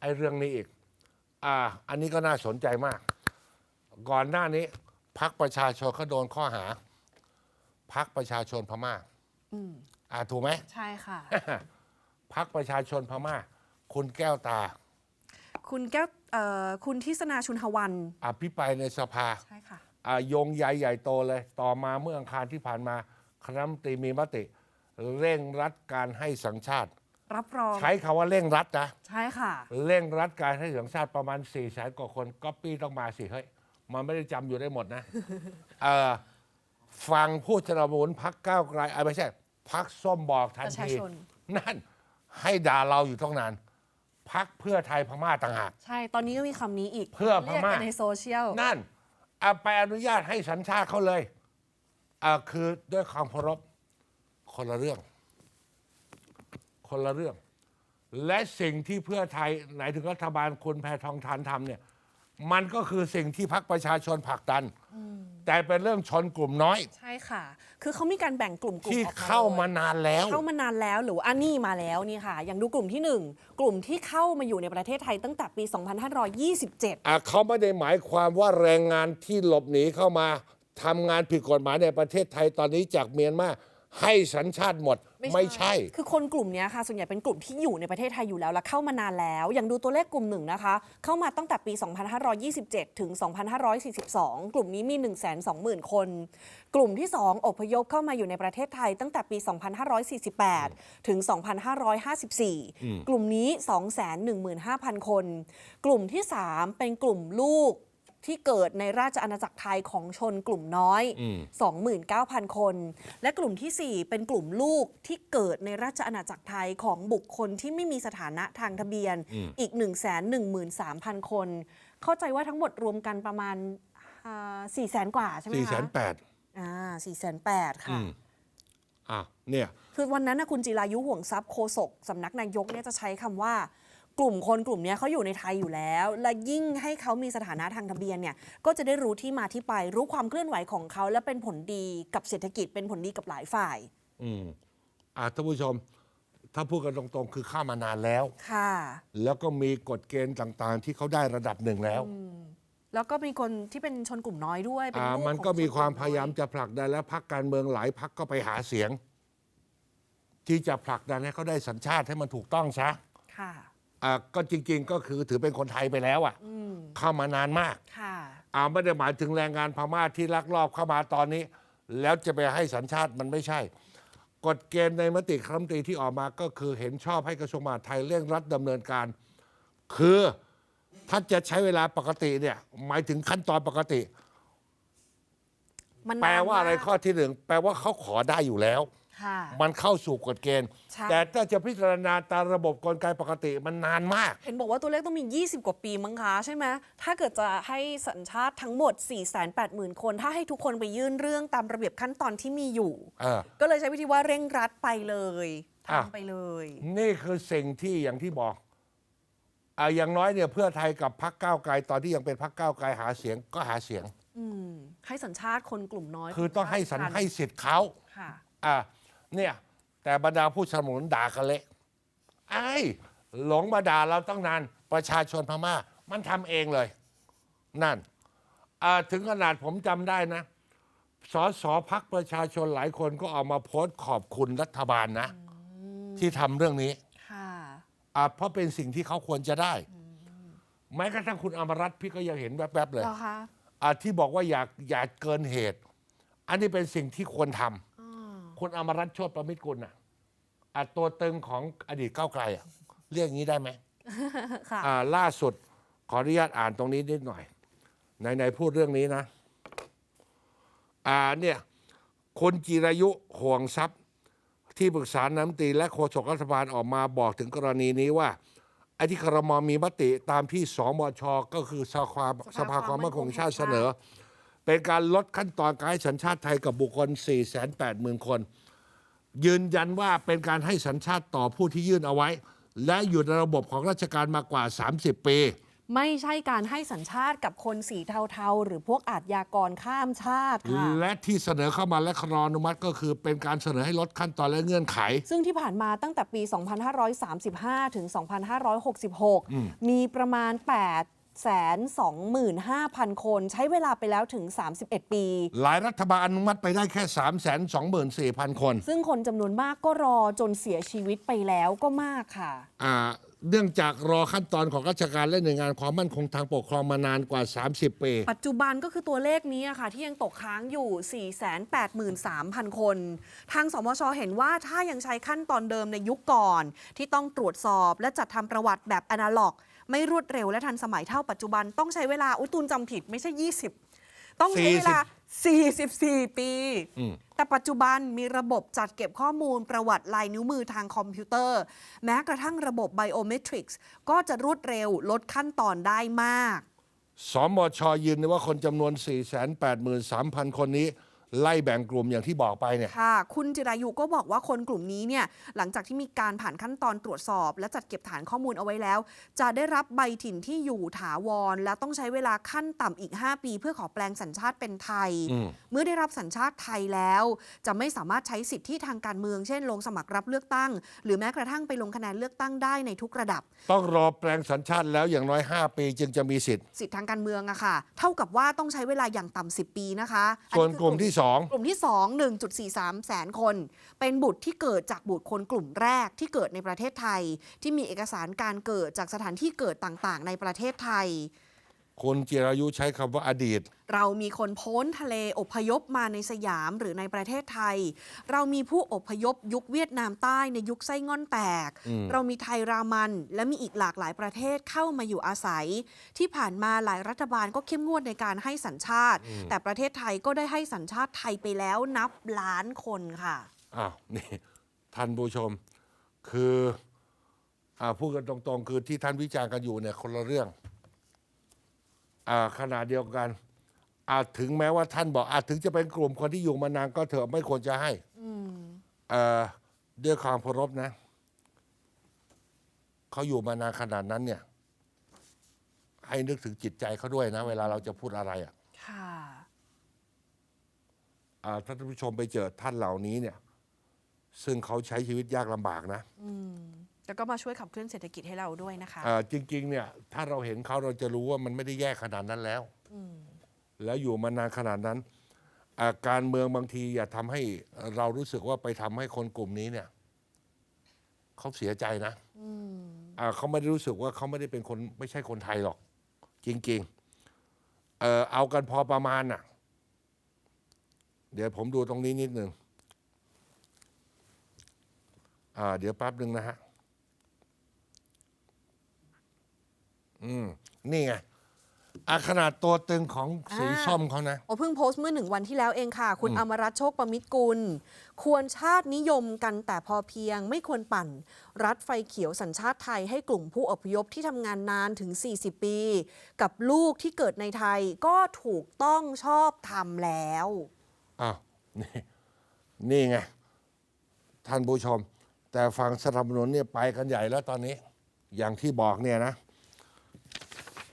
ไอ้เรื่องนี้อีก อ่า อันนี้ก็น่าสนใจมาก ก่อนหน้านี้พักประชาชนเขาโดนข้อหา พักประชาชนพม่า อืมอ่าถูกไหม ใช่ค่ะ พักประชาชนพม่า คุณแก้วตา คุณแก้วเอ่อคุณทิศนาชุนหวัน อภิปรายในสภา ใช่ค่ะ อ่าโยงใหญ่ใหญ่โตเลย ต่อมาเมื่ออังคารที่ผ่านมา คณะรัฐมนตรีมีมติ เร่งรัดการให้สัญชาติ รับรอง ใช้คาว่าเร่งรัดนะ ใช่ค่ะ เร่งรัดการให้สัญชาติประมาณ4ี่แสนกว่าคนก๊อปปี้ต้องมาสิเฮ้ย มันไม่ได้จำอยู่ได้หมดนะ เอ่อฟังผู้สนับสนุนพักก้าวไกลอะไม่ใช่พักส้มบอกทันประชาที ชน นั่นให้ด่าเราอยู่ต้องนานพักเพื่อไทยพม่าต่างหาก ใช่ตอนนี้ก็มีคำนี้อีกเพื่อพเรียกม่ากันในโซเชียล นั่นเอาไปอนุญาตให้สัญชาติเขาเลยอ่าคือด้วยความเคารพคนละเรื่อง คนละเรื่อง และสิ่งที่เพื่อไทยไหนถึงรัฐบาลคุณแพทองทานทำเนี่ยมันก็คือสิ่งที่พักประชาชนผลักดัน แต่เป็นเรื่องชนกลุ่มน้อย ใช่ค่ะ คือเขามีการแบ่งกลุ่มกลุ่มที่ออกมาเข้าเลยมานานแล้ว เข้ามานานแล้วหรือว่าอันนี้มาแล้วนี่ค่ะ อย่างดูกลุ่มที่ 1 กลุ่มที่เข้ามาอยู่ในประเทศไทยตั้งแต่ปี 2527อะเขาไม่ได้หมายความว่าแรงงานที่หลบหนีเข้ามาทำงานผิดกฎหมายในประเทศไทยตอนนี้จากเมียนมา ให้สัญชาติหมดไม่ใช่ คือคนกลุ่มเนี้ยค่ะ ส่วนใหญ่เป็นกลุ่มที่อยู่ในประเทศไทยอยู่แล้วและเข้ามานานแล้ว อย่างดูตัวเลขกลุ่มหนึ่งนะคะ เข้ามาตั้งแต่ปี 2527 ถึง 2542 กลุ่มนี้มี 120,000 คน กลุ่มที่ 2 อพยพเข้ามาอยู่ในประเทศไทยตั้งแต่ปี 2548 ถึง 2554 กลุ่มนี้ 215,000 คน กลุ่มที่ 3 เป็นกลุ่มลูก ที่เกิดในราชอาณาจักรไทยของชนกลุ่มน้อย 29,000 คน และกลุ่มทีสี่ 4 เป็นกลุ่มลูกที่เกิดในราชอาณาจักรไทยของบุคคลที่ไม่มีสถานะทางทะเบียนอีก 113,000 คน เข้าใจว่าทั้งหมดรวมกันประมาณ4แสนกว่าใช่ไหมสี่แสคะนแปดอ่า4แสนแปดค่ะอะเนี่ยคือวันนั้นนะคุณจิรายุห่วงทรัพย์โฆษกสำนักนายกเนี่ยจะใช้คำว่า กลุ่มคนกลุ่มเนี้ยเขาอยู่ในไทยอยู่แล้ว และยิ่งให้เขามีสถานะทางทะเบียนเนี่ยก็จะได้รู้ที่มาที่ไป รู้ความเคลื่อนไหวของเขา และเป็นผลดีกับเศรษฐกิจเป็นผลดีกับหลายฝ่าย อืมอะท่านผู้ชม ถ้าพูดกันตรงๆ คือเข้ามานานแล้ว ค่ะ แล้วก็มีกฎเกณฑ์ต่างๆ ที่เขาได้ระดับหนึ่งแล้วแล้วก็มีคนที่เป็นชนกลุ่มน้อยด้วยเป็นอ่าลูมันของก็มีชนความลุ่พยายามน้อจะผลักดันและพักการเมืองหลายพักก็ไปหาเสียง ที่จะผลักดันให้เขาได้สัญชาติให้มันถูกต้องซะ ค่ะ อ่าก็จริง ๆ ก็คือถือเป็นคนไทยไปแล้วอะเข้ามานานมากค่ะอ่าไม่ได้หมายถึงแรงงานพม่าที่ลักลอบเข้ามาตอนนี้ แล้วจะไปให้สัญชาติมันไม่ใช่ กฎเกณฑ์ในมติคณะรัฐมนตรีที่ออกมาก็คือเห็นชอบให้กระทรวงมหาดไทยเร่งรัดดำเนินการ คือถ้าจะใช้เวลาปกติเนี่ย หมายถึงขั้นตอนปกติ มันแปลว่าอะไรนนมก ข้อที่หนึ่งแปลว่าเขาขอได้อยู่แล้วค่ะ มันเข้าสู่กฎเกณฑ์ ใช่ แต่ถ้าจะพิจารณาตามระบบกลไกปกติมันนานมาก เห็นบอกว่าตัวเลขต้องมี 20 กว่าปีมั้งคะใช่ไหมถ้าเกิดจะให้สัญชาติทั้งหมด 480,000 คน ถ้าให้ทุกคนไปยื่นเรื่องตามระเบียบขั้นตอนที่มีอยู่ เออ ก็เลยใช้วิธีว่าเร่งรัดไปเลยอะ ทำไปเลย นี่คือสิ่งที่อย่างที่บอกอ่าอย่างน้อยเนี่ยเพื่อไทยกับพรรคก้าวไกลตอนที่ยังเป็นพรรคก้าวไกลหาเสียงก็หาเสียง อืมให้สัญชาติคนกลุ่มน้อยคือต้องให้สันกลุ่มชาติให้สิทธิ์เขาค่ะ อ่า เนี่ยแต่บรรดาผู้สนับสนุนด่ากันเละไอ้หลงมาด่าเราต้องนานประชาชนพม่า มันทำเองเลย นั่นอ่าถึงขนาดผมจำได้นะสสพักประชาชนหลายคนก็ออกมาโพสต์ขอบคุณรัฐบาลนะ ที่ทำเรื่องนี้ค่ะอ่าเพราะเป็นสิ่งที่เขาควรจะได้ แม้กระทั่งคุณอมรัตน์พี่ก็ยังเห็นแวบๆเลยเหรอคะอ่าที่บอกว่าอยากอยากเกินเหตุ อันนี้เป็นสิ่งที่ควรทำอ่า คุณอมรัตน์โชติประมิตรกุลอะอะตัวตึงของอดีตก้าวไกลอะเรียกอย่างนี้ได้ไหมค่ะ อ่าล่าสุดขออนุญาตอ่านตรงนี้นิดหน่อยในๆพูดเรื่องนี้นะ อ่าเนี่ยคุณจิรายุห่วงทรัพย์ ที่ปรึกษาน้ำตรีและโฆษกรัฐบาลออกมาบอกถึงกรณีนี้ว่าไอ้ที่ครมมีมติตามที่สมชก็คือสภาสภาความมั่นคงแห่งชาติเสนอ เป็นการลดขั้นตอนการให้สัญชาติไทยกับบุคคล 480,000 คน ยืนยันว่าเป็นการให้สัญชาติต่อผู้ที่ยื่นเอาไว้ และอยู่ในระบบของราชการมากว่า 30 ปีไม่ใช่การให้สัญชาติกับคนสีเทาๆ หรือพวกอาชญากรข้ามชาติค่ะและที่เสนอเข้ามาและครออนุมัติก็คือเป็นการเสนอให้ลดขั้นตอนและเงื่อนไข ซึ่งที่ผ่านมาตั้งแต่ปี 2535 ถึง 2566 มีประมาณ 8 25,000 คน ใช้เวลาไปแล้วถึง 31 ปี หลายรัฐบาลอนุมัติไปได้แค่ 3 2 4 0 0 0 คน ซึ่งคนจำนวนมากก็รอจนเสียชีวิตไปแล้วก็มากค่ะ อ่าเนื่องจากรอขั้นตอนของราชการและหน่วยงานความมั่นคงทางปกครองมานานกว่า 30 ปี ปัจจุบันก็คือตัวเลขนี้อะค่ะ ที่ยังตกค้างอยู่ 483,000 คน ทางสมชเห็นว่าถ้ายังใช้ขั้นตอนเดิมในยุคก่อน ที่ต้องตรวจสอบและจัดทำประวัติแบบอนาล็อก ไม่รวดเร็วและทันสมัยเท่าปัจจุบันต้องใช้เวลาอุ้ยตูนจำผิดไม่ใช่ 20 ต้องใช้เวลา 44 ปี อืม แต่ปัจจุบันมีระบบจัดเก็บข้อมูลประวัติลายนิ้วมือทางคอมพิวเตอร์ แม้กระทั่งระบบไบโอเมตริกส์ก็จะรวดเร็วลดขั้นตอนได้มาก สมชยืนยันว่าคนจำนวน 483,000 คนนี้ ไล่แบ่งกลุ่มอย่างที่บอกไปเนี่ยค่ะ คุณจิรายุก็บอกว่าคนกลุ่มนี้เนี่ยหลังจากที่มีการผ่านขั้นตอนตรวจสอบ และจัดเก็บฐานข้อมูลเอาไว้แล้ว จะได้รับใบถิ่นที่อยู่ถาวร และต้องใช้เวลาขั้นต่ำอีก 5 ปี เพื่อขอแปลงสัญชาติเป็นไทยอืมเมื่อได้รับสัญชาติไทยแล้ว จะไม่สามารถใช้สิทธิทางการเมือง เช่น ลงสมัครรับเลือกตั้ง หรือแม้กระทั่งไปลงคะแนนเลือกตั้งได้ในทุกระดับ ต้องรอแปลงสัญชาติแล้วอย่างน้อย 5 ปีจึงจะมีสิทธิ์สิทธิทางการเมืองอะค่ะ เท่ากับว่าต้องใช้เวลาอย่างต่ำ10 ปีนะคะอัส่วนคือกลุ่มที่กลุ่มที่ 2 1.43 แสนคน เป็นบุตรที่เกิดจากบุตรคนกลุ่มแรกที่เกิดในประเทศไทย ที่มีเอกสารการเกิดจากสถานที่เกิดต่างๆ ในประเทศไทย คนจิรายุใช้คำว่าอดีต เรามีคนพ้นทะเลอพยพมาในสยามหรือในประเทศไทย เรามีผู้อพยพยุคเวียดนามใต้ในยุคไส้ง่อนแตกเรามีไทยรามัน และมีอีกหลากหลายประเทศเข้ามาอยู่อาศัย ที่ผ่านมาหลายรัฐบาลก็เข้มงวดในการให้สัญชาติ แต่ประเทศไทยก็ได้ให้สัญชาติไทยไปแล้วนับล้านคนค่ะ อ้าวนี่ท่านผู้ชม คืออ่าพูดกันตรงๆ คือที่ท่านวิจารณ์กันอยู่เนี่ยคนละเรื่องอ่า ขณะเดียวกันอาจถึงแม้ว่าท่านบอกอาจถึงจะเป็นกลุ่มคนที่อยู่มานานก็เถอะไม่ควรจะให้เอ่อด้วยความเคารพนะ เขาอยู่มานานขนาดนั้นเนี่ย ให้นึกถึงจิตใจเขาด้วยนะ เวลาเราจะพูดอะไรอะค่ะอ่าถ้าท่านผู้ชมไปเจอท่านเหล่านี้เนี่ย ซึ่งเขาใช้ชีวิตยากลำบากนะ แล้วก็มาช่วยขับเคลื่อนเศรษฐกิจให้เราด้วยนะคะอ่าจริงๆเนี่ยถ้าเราเห็นเขาเราจะรู้ว่ามันไม่ได้แย่ขนาดนั้นแล้ว แล้วอยู่มานานขนาดนั้นอ่าการเมืองบางทีอย่าทำให้เรารู้สึกว่าไปทำให้คนกลุ่มนี้เนี่ยเขาเสียใจนะอ่าเขาไม่ได้รู้สึกว่าเขาไม่ได้เป็นคนไม่ใช่คนไทยหรอก จริงๆ เออเอากันพอประมาณน่ะ เดี๋ยวผมดูตรงนี้นิดหนึ่งอ่าเดี๋ยวแป๊บหนึ่งนะฮะ อืมนี่ไงอาขนาดตัวตึงของสีอ่าส้มเขานะ โอ้เพิ่งโพสต์เมื่อหนึ่งวันที่แล้วเองค่ะ คุณอมรัตน์โชคประมิตรกุล ควรชาตินิยมกันแต่พอเพียงไม่ควรปั่น รัฐไฟเขียวสัญชาติไทยให้กลุ่มผู้อพยพที่ทำงานนานถึง 40 ปี กับลูกที่เกิดในไทยก็ถูกต้องชอบทำแล้วอ้าวนี่นี่ไง ท่านผู้ชม แต่ฟังสนับสนุนเนี่ยไปกันใหญ่แล้วตอนนี้ อย่างที่บอกเนี่ยนะ